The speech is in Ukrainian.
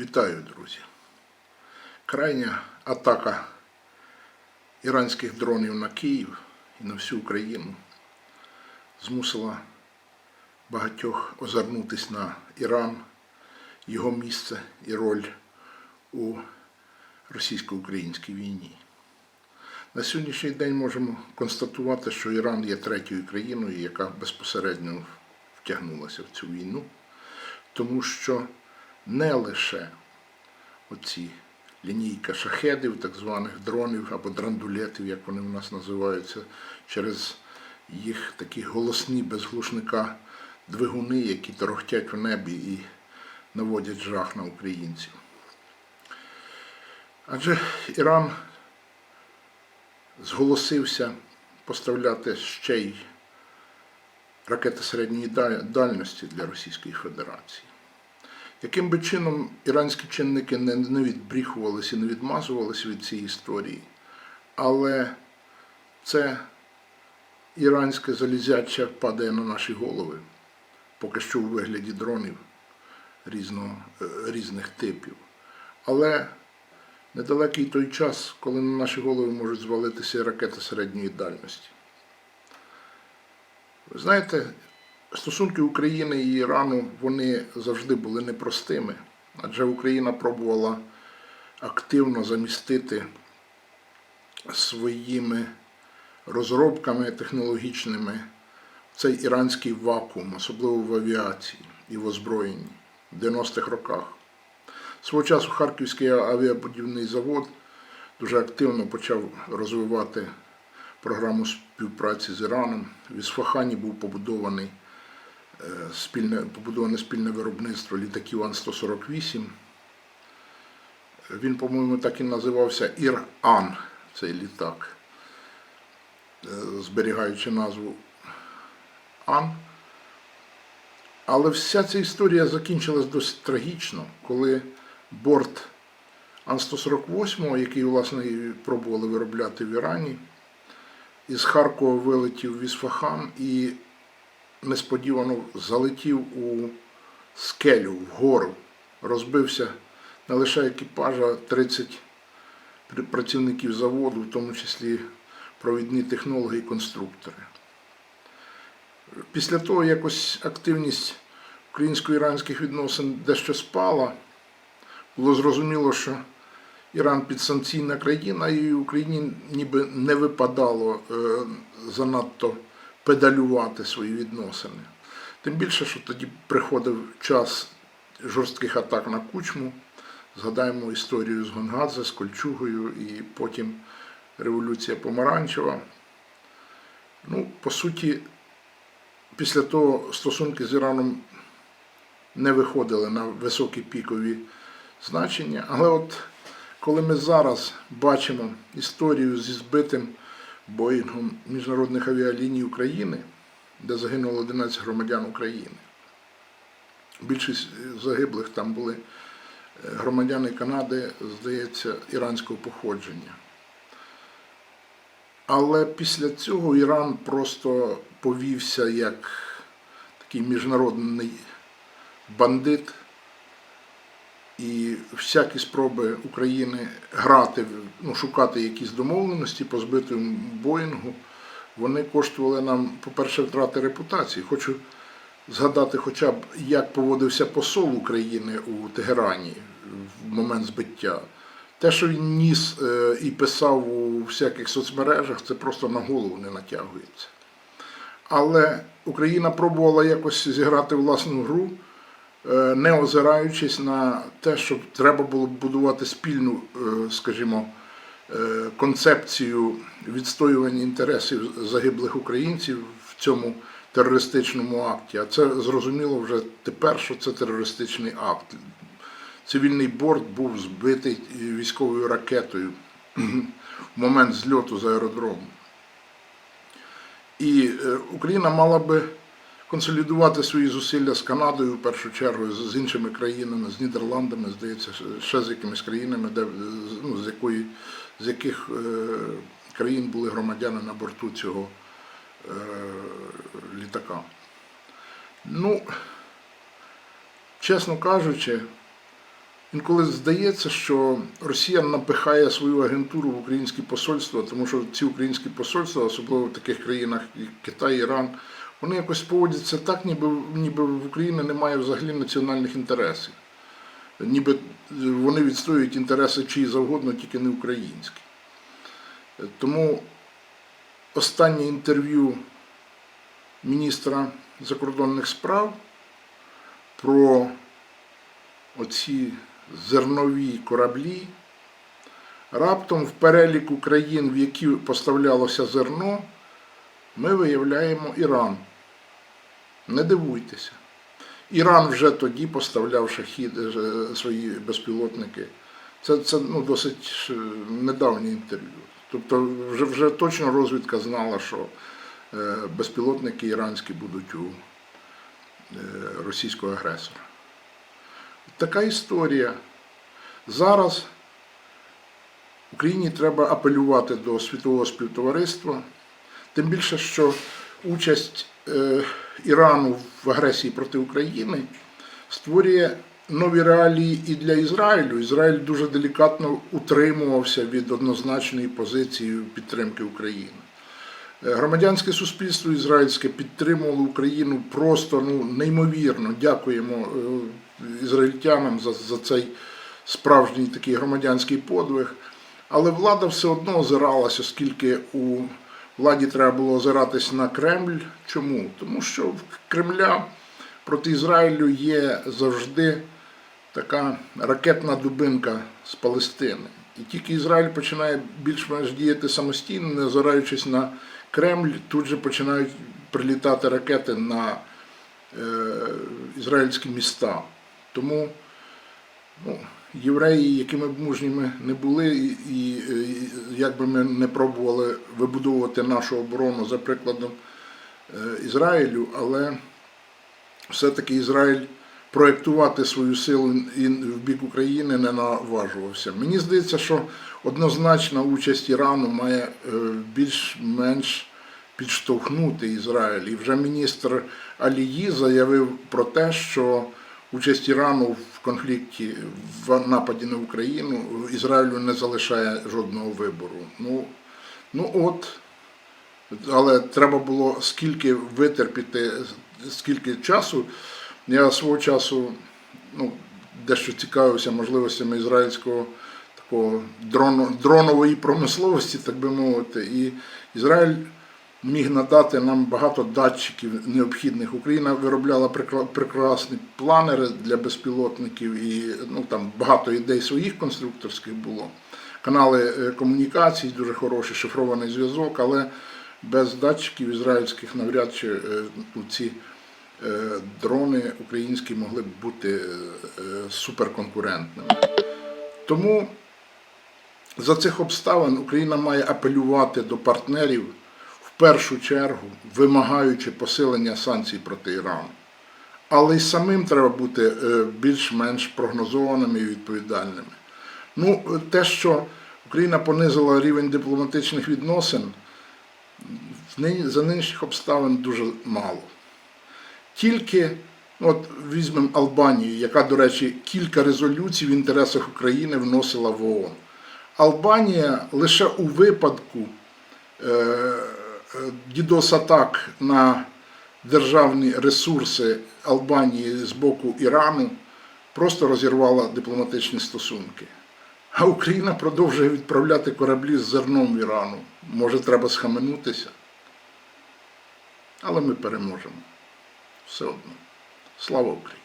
Вітаю, друзі. Крайня атака іранських дронів на Київ і на всю Україну змусила багатьох озирнутись на Іран, його місце і роль у російсько-українській війні. На сьогоднішній день можемо констатувати, що Іран є третьою країною, яка безпосередньо втягнулася в цю війну, тому що не лише оці лінійка шахедів, так званих дронів або драндулетів, як вони в нас називаються, через їх такі голосні без глушника двигуни, які торохтять в небі і наводять жах на українців. Адже Іран зголосився поставляти ще й ракети середньої дальності для Російської Федерації. Яким би чином іранські чинники не, відбріхувалися і не відмазувалися від цієї історії, але це іранське залізяче падає на наші голови, поки що у вигляді дронів різного, е, різних типів. Але недалекий той час, коли на наші голови можуть звалитися ракети середньої дальності. Ви знаєте, Стосунки України і Ірану вони завжди були непростими, адже Україна пробувала активно замістити своїми розробками технологічними цей іранський вакуум, особливо в авіації і в озброєнні в 90-х роках. Свого часу Харківський авіабудівний завод дуже активно почав розвивати програму співпраці з Іраном. В Ісфахані був побудований спільне, побудоване спільне виробництво літаків Ан-148. Він, по-моєму, так і називався Ір-Ан, цей літак, е, зберігаючи назву Ан. Але вся ця історія закінчилась досить трагічно, коли борт Ан-148, який, власне, пробували виробляти в Ірані, із Харкова вилетів в Ісфахан і несподівано залетів у скелю вгору, розбився не лише екіпажа 30 працівників заводу, в тому числі провідні технологи і конструктори. Після того якось активність українсько-іранських відносин дещо спала, було зрозуміло, що Іран підсанкційна країна, і Україні ніби не випадало е, занадто педалювати свої відносини. Тим більше, що тоді приходив час жорстких атак на кучму. Згадаємо історію з Гонгадзе, з Кольчугою і потім Революція Помаранчева. Ну, по суті, після того стосунки з Іраном не виходили на високі пікові значення. Але от коли ми зараз бачимо історію зі збитим Боїнгом міжнародних авіаліній України, де загинуло 11 громадян України. Більшість загиблих там були громадяни Канади, здається, іранського походження. Але після цього Іран просто повівся як такий міжнародний бандит, і всякі спроби України грати, ну, шукати якісь домовленості по збитому Боїнгу, вони коштували нам, по-перше, втрати репутації. Хочу згадати хоча б, як поводився посол України у Тегерані в момент збиття. Те, що він ніс е, і писав у всяких соцмережах, це просто на голову не натягується. Але Україна пробувала якось зіграти власну гру. Е, не озираючись на те, що треба було будувати спільну, е, скажімо, е, концепцію відстоювання інтересів загиблих українців в цьому терористичному акті. А це зрозуміло вже тепер, що це терористичний акт. Цивільний борт був збитий військовою ракетою в момент зльоту з аеродрому. І Україна мала би консолідувати свої зусилля з Канадою в першу чергу, з іншими країнами, з Нідерландами, здається, ще з якимись країнами, де, ну, з, якої, з яких е, країн були громадяни на борту цього е, літака. Ну, чесно кажучи, інколи здається, що Росія напихає свою агентуру в українські посольства, тому що ці українські посольства, особливо в таких країнах, як Китай, Іран, вони якось поводяться так, ніби, ніби в Україні немає взагалі національних інтересів. Ніби вони відстоюють інтереси чиї завгодно, тільки не українські. Тому останнє інтерв'ю міністра закордонних справ про оці зернові кораблі. Раптом в переліку країн, в які поставлялося зерно, ми виявляємо Іран. Не дивуйтеся. Іран вже тоді поставляв шахід е, свої безпілотники. Це, це ну, досить е, недавнє інтерв'ю. Тобто вже, вже точно розвідка знала, що е, безпілотники іранські будуть у е, російського агресора. Така історія. Зараз Україні треба апелювати до світового співтовариства, тим більше, що участь е, Ірану в агресії проти України створює нові реалії і для Ізраїлю. Ізраїль дуже делікатно утримувався від однозначної позиції підтримки України. Е, Громадянське суспільство ізраїльське підтримувало Україну просто ну, неймовірно. Дякуємо е, ізраїльтянам за, за цей справжній такий громадянський подвиг. Але влада все одно озиралася, оскільки у владі треба було озиратись на Кремль. Чому? Тому що в Кремля проти Ізраїлю є завжди така ракетна дубинка з Палестини. І тільки Ізраїль починає більш-менш діяти самостійно, не озираючись на Кремль, тут же починають прилітати ракети на е, ізраїльські міста. Тому ну, євреї, якими б мужніми не були, і, і як би ми не пробували вибудовувати нашу оборону за прикладом е, Ізраїлю, але все-таки Ізраїль проєктувати свою силу і в бік України не наважувався. Мені здається, що однозначна участь Ірану має е, більш-менш підштовхнути Ізраїль. І вже міністр Алії заявив про те, що участь Ірану в конфлікті в нападі на Україну Ізраїлю не залишає жодного вибору. Ну, ну от. Але треба було скільки витерпіти, скільки часу. Я свого часу ну, дещо цікавився можливостями ізраїльського такого дрону, дронової промисловості, так би мовити. І Ізраїль міг надати нам багато датчиків необхідних. Україна виробляла прекрасні планери для безпілотників і ну, там багато ідей своїх конструкторських було. Канали е, комунікацій дуже хороші, шифрований зв'язок, але без датчиків ізраїльських навряд чи е, ну, ці е, дрони українські могли б бути суперконкурентними. Тому за цих обставин Україна має апелювати до партнерів першу чергу, вимагаючи посилення санкцій проти Ірану. Але й самим треба бути е, більш-менш прогнозованими і відповідальними. Ну, е, те, що Україна понизила рівень дипломатичних відносин, за нинішніх обставин дуже мало. Тільки, от візьмемо Албанію, яка, до речі, кілька резолюцій в інтересах України вносила в ООН. Албанія лише у випадку е, дідос-атак на державні ресурси Албанії з боку Ірану просто розірвала дипломатичні стосунки. А Україна продовжує відправляти кораблі з зерном в Ірану. Може, треба схаменутися. Але ми переможемо. Все одно. Слава Україні!